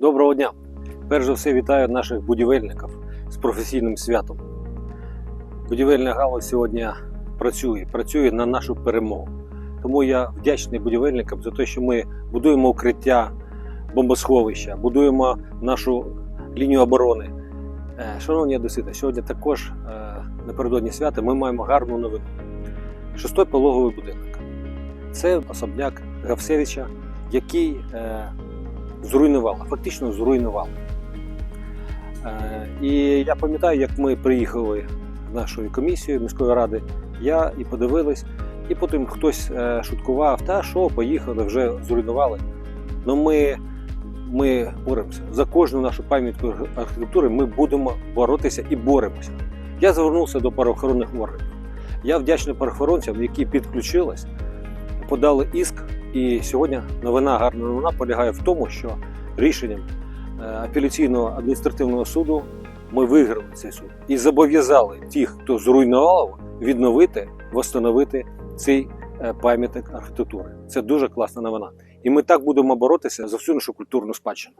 Доброго дня! Перш за все вітаю наших будівельників з професійним святом. Будівельна галузь сьогодні працює, працює на нашу перемогу. Тому я вдячний будівельникам за те, що ми будуємо укриття, бомбосховища, будуємо нашу лінію оборони. Е, Шановні одесити, сьогодні також е, напередодні свята ми маємо гарну новину. Шестой пологовий будинок. Це особняк Гавсевича, який е, зруйнувала, фактично зруйнувала. Е, і я пам'ятаю, як ми приїхали нашою комісією міської ради, я і подивились, і потім хтось е, шуткував, та що, поїхали, вже зруйнували. Ну ми, ми боремося. За кожну нашу пам'ятку архітектури ми будемо боротися і боремося. Я звернувся до правоохоронних органів. Я вдячний правоохоронцям, які підключились, подали іск. І сьогодні новина, гарна новина полягає в тому, що рішенням е, апеляційного адміністративного суду ми виграли цей суд і зобов'язали тих, хто зруйнував, відновити, восстановити цей е, пам'ятник архітектури. Це дуже класна новина. І ми так будемо боротися за всю нашу культурну спадщину.